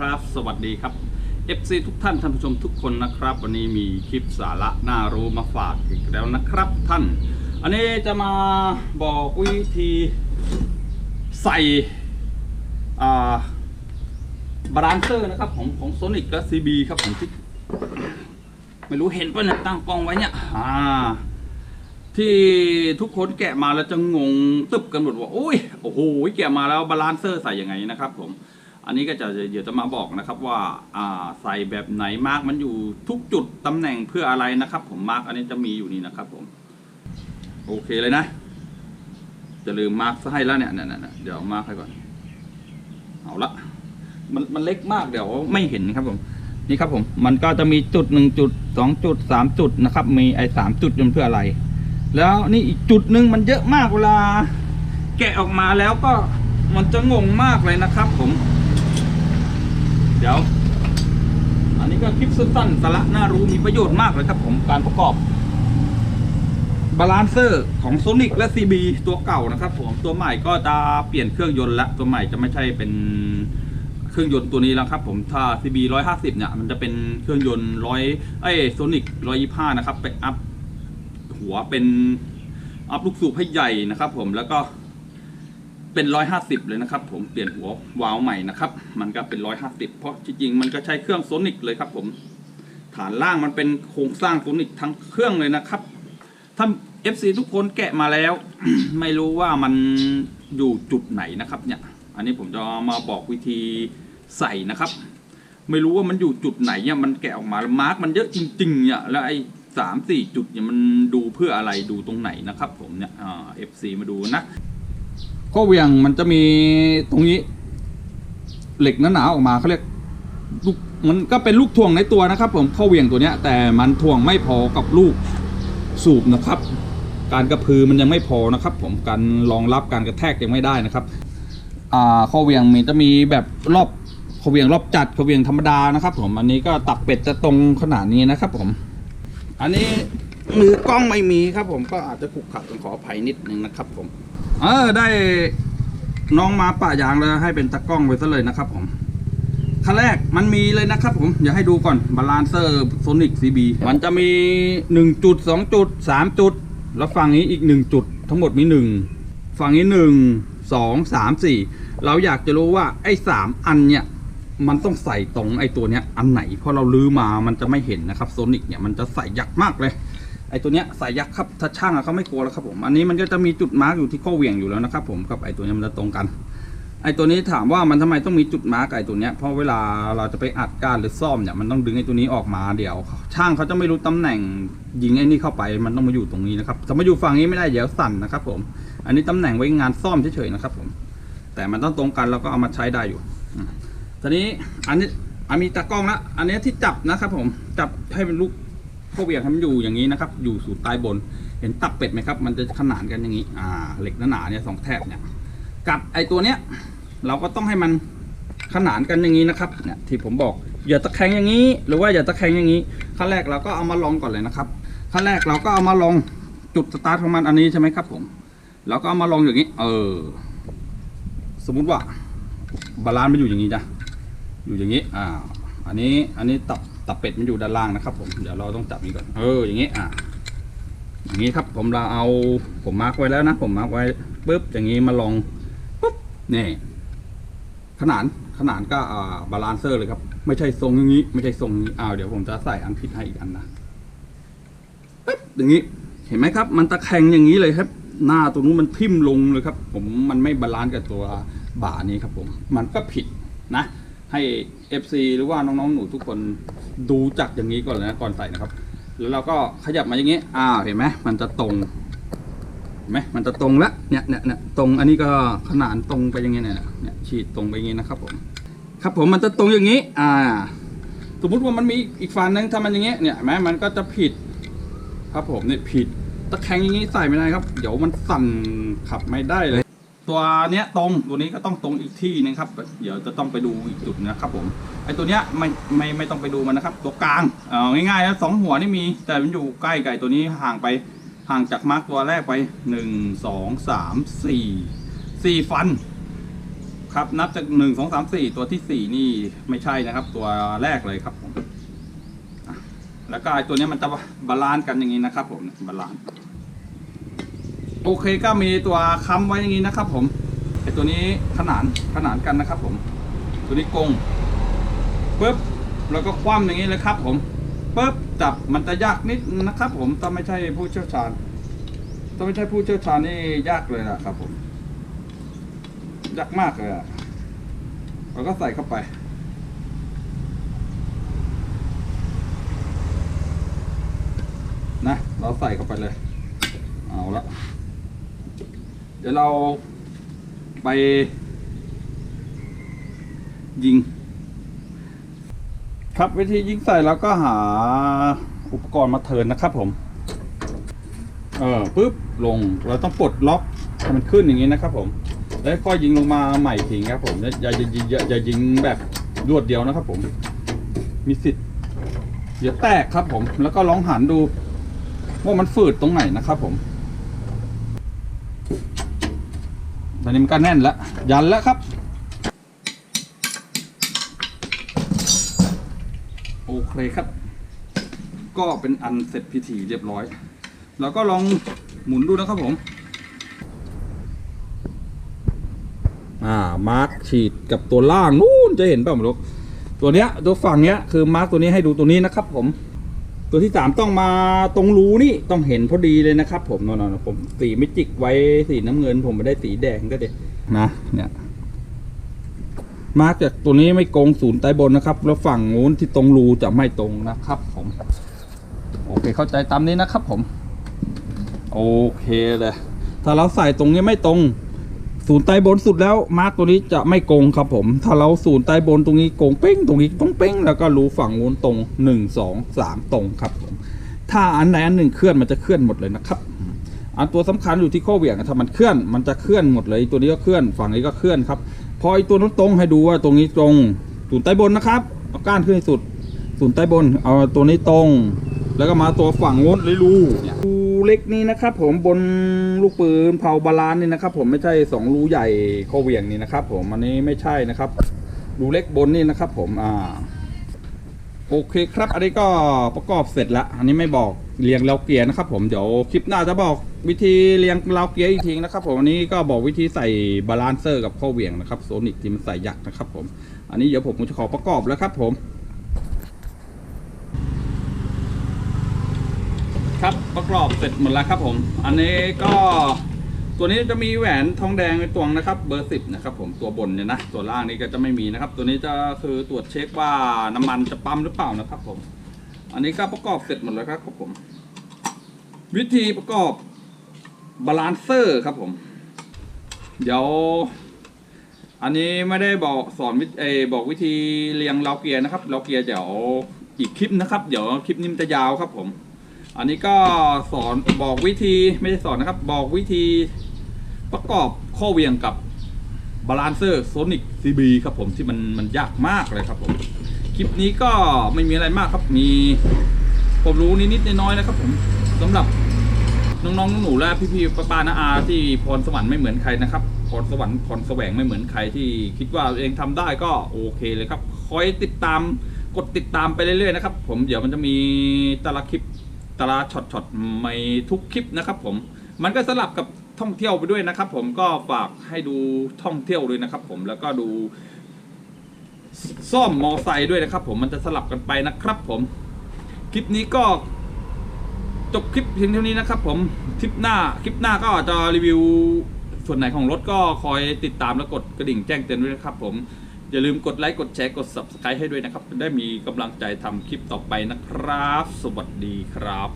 ครับ สวัสดีครับ FC ทุกท่านท่านผู้ชมทุกคนนะครับ วันนี้มีคลิปสาระน่ารู้มาฝากอีกแล้วนะครับท่าน อันนี้จะมาบอกวิธีใส่บาลานเซอร์นะครับของของโซนิกและ CB ครับผมที่ไม่รู้เห็นป่ะเนี่ยตั้งกล้องไว้เนี่ยอ่าที่ทุกคนแกะมาแล้วจะงงตึบกันหมดว่าโอ้ยโอ้โหแกะมาแล้วบาลานเซอร์ใส่ยังไงนะครับผม อันนี้ก็จะเดี๋ยวจะมาบอกนะครับว่าใส่แบบไหนมาร์กมันอยู่ทุกจุดตำแหน่งเพื่ออะไรนะครับ ผมมาร์กอันนี้จะมีอยู่นี่นะครับผมโอเคเลยนะจะลืมมาร์กซะให้แล้วเนี่ยเนี่ยเนี่ยเดี๋ยวมาร์กให้ก่อนเอาละมันมันเล็กมากเดี๋ยวไม่เห็นครับผมนี่ครับผมมันก็จะมีจุดหนึ่งจุดสองจุดสามจุดนะครับ มีไอ้สามจุดมันเพื่ออะไร แล้วนี่อีกจุดหนึ่งมันเยอะมากเวลา แกะออกมาแล้วก็มันจะงงมากเลยนะครับ ผม เดี๋ยว อันนี้ก็คลิปสั้นๆสาระน่ารู้มีประโยชน์มากเลยครับผมการประกอบบาลานเซอร์ของ Sonic และ CB ตัวเก่านะครับผมตัวใหม่ก็จะเปลี่ยนเครื่องยนต์ละตัวใหม่จะไม่ใช่เป็นเครื่องยนต์ตัวนี้แล้วครับผมถ้า CB 150 เนี่ย มันจะเป็นเครื่องยนต์ร้อยเอ้ย Sonic 125 นะครับ ไปอัพหัวเป็นอัพลูกสูบให้ใหญ่นะครับผมแล้วก็ เป็นร้อยห้าสิบเลยนะครับ ผมเปลี่ยนหัววาล์วใหม่นะครับ มันก็เป็นร้อยห้าสิบเพราะจริงๆมันก็ใช้เครื่องโซนิกเลยครับ ผมฐานล่างมันเป็นโครงสร้างโซนิกทั้งเครื่องเลยนะครับถ้า FC ทุกคนแกะมาแล้ว ไม่รู้ว่ามันอยู่จุดไหนนะครับ เนี่ย อันนี้ผมจะมาบอกวิธีใส่นะครับ ไม่รู้ว่ามันอยู่จุดไหนเนี่ยมันแกะออกมาแล้วมาร์กมันเยอะจริง ๆ เนี่ยแล้วไอ้สามสี่จุดเนี่ยมันดูเพื่ออะไรดูตรงไหนนะครับ ผมเนี่ยเอ่า FC มาดูนะ ข้อเวียงมันจะมีตรงนี้ เหล็กหนาๆออกมาเขาเรียกลูกมันก็เป็นลูกถ่วงในตัวนะครับ ผมข้อเวียงตัวเนี้ย แต่มันถ่วงไม่พอกับลูกสูบนะครับ การกระพือมันยังไม่พอนะครับ ผมการรองรับการกระแทกยังไม่ได้นะครับ อ่าข้อเวียงมีจะมีแบบรอบข้อเวียงรอบจัดข้อเวียงธรรมดานะครับ ผมอันนี้ก็ตับเป็ดจะตรงขนาดนี้นะครับ ผม อันนี้ มือกล้องไม่มีครับผมก็อาจจะขุกขัดต้องขออภัยนิดนึงนะครับ ผม เออได้น้องมาปะยางแล้วให้เป็นตากล้องไปซะเลยนะครับ ผมขั้นแรกมันมีเลยนะครับ ผมอย่าให้ดูก่อนบาลานเซอร์โซนิกซีบีมันจะมีหนึ่งจุดสองจุดสามจุด แล้วฝั่งนี้อีกหนึ่งจุด ทั้งหมดมีหนึ่งฝั่งนี้หนึ่งสองสามสี่เราอยากจะรู้ว่าไอ้สามอันเนี่ยมันต้องใส่ตรงไอ้ตัวเนี้ยอันไหนเพราะเราลื้อมามันจะไม่เห็นนะครับโซนิกเนี่ยมันจะใส่ยักมากเลย ไอ้ตัวเนี้ยใส่ยักษ์ครับถ้าช่างอะเขาไม่กลัวแล้วครับผมอันนี้มันก็จะมีจุดมาร์กอยู่ที่ข้อเหวี่ยงอยู่แล้วนะครับผมกับไอ้ตัวเนี้ยมันจะตรงกัน ไอ้ตัวนี้ถามว่ามันทำไมต้องมีจุดมาร์กไอตัวเนี้ยเพราะเวลาเราจะไปอัดก้านหรือซ่อมเนี่ยมันต้องดึงไอ้ตัวนี้ออกมาเดี๋ยว ช่างเขาจะไม่รู้ตำแหน่งยิงไอ้นี่เข้าไปมันต้องมาอยู่ตรงนี้นะครับจะมาอยู่ฝั่งนี้ไม่ได้เดี๋ยวสั่นนะครับผมอันนี้ตำแหน่งไว้งานซ่อมเฉยๆนะครับผมแต่มันต้องตรงกันเราก็เอามาใช้ได้อยู่อืมทีนี้อันนี้อันมีตากล้องละอันนี้ที่จับนะครับผมจับให้เป็นลูก ข้อเหวี่ยงให้มันอยู่อย่างนี้นะครับ อยู่สู่ใต้บน เห็นตับเป็ดไหมครับ มันจะขนานกันอย่างนี้ อ่า เหล็กหนาๆเนี่ยสองแถบเนี่ย กับไอตัวเนี้ย เราก็ต้องให้มันขนานกันอย่างนี้นะครับ เนี่ยที่ผมบอก อย่าตะแคงอย่างนี้ หรือว่าอย่าตะแคงอย่างนี้ ขั้นแรกเราก็เอามาลองก่อนเลยนะครับ ขั้นแรกเราก็เอามาลองจุดสตาร์ทของมันอันนี้ใช่ไหมครับผม เราก็เอามาลองอย่างนี้ เออ สมมุติว่าบาลานซ์มันอยู่อย่างนี้จ้ะอยู่อย่างนี้ อ่า อันนี้ อันนี้ตับ ตับเป็ดมันอยู่ด้านล่างนะครับ ผมเดี๋ยวเราต้องจับนี้ก่อนเอออย่างนี้อ่าอย่างนี้ครับผมเราเอาผมมาร์กไว้แล้วนะ ผมมาร์กไว้ปุ๊บอย่างนี้มาลองปุ๊บนี่ขนานขนานก็อ่าบาลานเซอร์เลยครับ ไม่ใช่ทรงอย่างนี้ ไม่ใช่ทรงนี้อ้าวเดี๋ยวผมจะใส่อันผิดให้อีกอันนะปุ๊บอย่างนี้เห็นไหมครับ มันตะแคงอย่างนี้เลยครับ หน้าตรงนู้นมันทิ่มลงเลยครับ ผมมันไม่บาลานซ์กับตัวบ่านี้ครับ ผม มันก็ผิดนะ ให้ FC หรือว่าน้องๆหนูทุกคนดูจากอย่างนี้ก่อนเลยนะก่อนใส่นะครับ แล้วเราก็ขยับมาอย่างนี้อ้าวเห็นไหมมันจะตรงเห็นไหมมันจะตรงแล้วเนี่ยเนี่ยเนี่ยตรงอันนี้ก็ขนานตรงไปอย่างนี้เนี่ยเนี่ยฉีดตรงไปอย่างนี้นะครับผมครับผมมันจะตรงอย่างนี้ อ่า สมมุติว่ามันมีอีกฝั่งนึงถ้ามันอย่างนี้เนี่ยเห็นไหมมันก็จะผิด ครับผมเนี่ยผิดตะแคงอย่างนี้ใส่ไม่ได้ครับ เดี๋ยวมันสั่นขับไม่ได้เลย ตัวเนี้ยตรงตัวนี้ก็ต้องตรงอีกที่นึงครับ เดี๋ยวจะต้องไปดูอีกจุดนะครับผมไอตัวเนี้ยไม่ไม่ไม่ต้องไปดูมันนะครับ ตัวกลางเอาง่ายๆนะสองหัวนี่มีแต่มันอยู่ใกล้ไก่ตัวนี้ห่างไปห่างจากมาร์กตัวแรกไปหนึ่งสองสามสี่สี่ฟันครับนับจากหนึ่งสองสามสี่ตัวที่สี่นี่ไม่ใช่นะครับ ตัวแรกเลยครับผมแล้วก็ไอตัวเนี้ยมันจะบาลานซ์กันอย่างนี้นะครับผมบาลานซ์ อเคก็มีตัวค้ำไว้อย่างนี้นะครับ ผมไอตัวนี้ขนานขนานกันนะครับ ผม ตัวนี้กงปึ๊บแล้วก็คว่ำอย่างนี้เลยครับ ผมปึ๊บจับมันจะยากนิดนะครับ ผมถ้าไม่ใช่ผู้เชี่ยวชาญถ้าไม่ใช่ผู้เชี่ยวชาญนี่ยากเลยนะครับ ผมยากมากเลยอะเราก็ใส่เข้าไปนะเราใส่เข้าไปเลย เอาละ เดี๋ยวเราไป ยิง ครับวิธียิงใส่เราก็หาอุปกรณ์มาเทิร์นนะครับผม เออปุ๊บลงเราต้องปลดล็อกให้มันขึ้นอย่างนี้นะครับผม แล้วก็ยิงลงมาใหม่ทิ้งครับผมอย่าอย่าอย่าอย่าอย่ายิงแบบรวดเดียวนะครับผม มีสิทธิ์เดี๋ยวแตกครับผม แล้วก็ลองหันดูว่ามันฝืดตรงไหนนะครับผม ตอนนี้มันก็แน่นแล้ว ยันแล้วครับ โอเคครับ ก็เป็นอันเสร็จพิธีเรียบร้อย แล้วก็ลองหมุนดูนะครับผม อ่า มาร์คฉีดกับตัวล่างนู่นจะเห็นเปล่าไม่รู้ตัวเนี้ยตัวฝั่งเนี้ยคือมาร์คตัวนี้ให้ดูตัวนี้นะครับผม ตัวที่สามต้องมาตรงรูนี่ต้องเห็นพอดีเลยนะครับ ผมนอนๆผมสีไม่จิกไว้สีน้ำเงิน ผมไม่ได้สีแดงก็เด็นะเนี่ยมาร์กจากตัวนี้ไม่โกงศูนย์ใต้บนนะครับ แล้วฝั่งนู้นที่ตรงรูจะไม่ตรงนะครับ ผม โอเคเข้าใจตามนี้นะครับ ผม โอเคเลยถ้าเราใส่ตรงนี้ไม่ตรง ศูนย์ใต้บนสุดแล้วมาร์กตัวนี้จะไม่โกงครับผม ถ้าเราศูนย์ใต้บนตรงนี้โกงเป้งตรงนี้ต้องเป้งแล้วก็รูฝั่งนู้นตรงหนึ่งสองสามตรงครับผมถ้าอันไหนอันหนึ่งเคลื่อนมันจะเคลื่อนหมดเลยนะครับอันตัวสำคัญอยู่ที่ข้อเหวี่ยงถ้ามันเคลื่อนมันจะเคลื่อนหมดเลย ตัวนี้ก็เคลื่อนฝั่งนี้ก็เคลื่อนครับพอไอตัวนู้นตรงให้ดูว่าตรงนี้ตรงศูนย์ใต้บนนะครับเอาก้านขึ้นให้สุดศูนย์ใต้บนเอาตัวนี้ตรง แล้วก็มาตัวฝั่งนู้นเลยรูเนี่ยรูเล็กนี้นะครับผมบนลูกปืนเผาบาลานซ์นี่นะครับผมไม่ใช่สองรูใหญ่ข้อเหวี่ยงนี่นะครับผมอันนี้ไม่ใช่นะครับรูเล็กบนนี่นะครับผมอ่าโอเคครับ อันนี้ก็ประกอบเสร็จล้วอันนี้ไม่บอกเรียงเลาเกียร์นะครับ ผมเดี๋ยวคลิปหน้าจะบอกวิธีเรียงเลาเกียร์อีกทีนะครับ ผมอันนี้ก็บอกวิธีใส่บาลานเซอร์กับข้อเหวี่ยงนะครับโซนิกที่มันใส่ยักษ์นะครับ ผม อันนี้เดี๋ยวผมจะขอประกอบแล้วครับ ผม ครับ ประกอบเสร็จหมดแล้วครับผม อันนี้ก็ตัวนี้จะมีแหวนทองแดงในตวงนะครับ เบอร์สิบนะครับผมตัวบนเนี่ยนะ ตัวล่างนี้ก็จะไม่มีนะครับ ตัวนี้จะคือตรวจเช็คว่าน้ำมันจะปั๊มหรือเปล่านะครับผม อันนี้ก็ประกอบเสร็จหมดแล้วครับผม วิธีประกอบบาลานเซอร์ครับผม เดี๋ยว อันนี้ไม่ได้บอกสอนวิเออบอกวิธีเรียงเลาเกียร์นะครับเลาเกียร์เดี๋ยวอีกคลิปนะครับ เดี๋ยวคลิปนี้มันจะยาวครับผม อันนี้ก็สอนบอกวิธีไม่ได้สอนนะครับ บอกวิธีประกอบข้อเวียงกับบาลานเซอร์โซนิกซีบีครับผมที่มันมันยากมากเลยครับผมคลิปนี้ก็ไม่มีอะไรมากครับมีผมรู้นิดๆน้อยๆนะครับผมสำหรับน้องๆหนูและพี่ๆป้าๆนาอา ที่พรสวรรค์ไม่เหมือนใครนะครับพรสวรรค์พรแสวงไม่เหมือนใครที่คิดว่าเองทำได้ก็โอเคเลยครับ คอยติดตามกดติดตามไปเรื่อยๆนะครับ ผมเดี๋ยวมันจะมีแต่ละคลิป ต่ละช็อตๆใหม่ทุกคลิปนะครับผมมันก็สลับกับท่องเที่ยวไปด้วยนะครับ ผมก็ฝากให้ดูท่องเที่ยวด้วยนะครับ ผมแล้วก็ดู ซ่อมมอไซค์ด้วยนะครับ ผมมันจะสลับกันไปนะครับ ผมคลิปนี้ก็จบคลิปเพียงเท่านี้นะครับ ผมคลิปหน้าคลิปหน้าก็จะรีวิวส่วนไหนของรถก็คอยติดตามและกดกระดิ่งแจ้งเตือนด้วยนะครับ ผม อย่าลืมกดไลค์กดแชร์กด subscribe ให้ด้วยนะครับ ได้มีกำลังใจทำคลิปต่อไปนะครับ สวัสดีครับ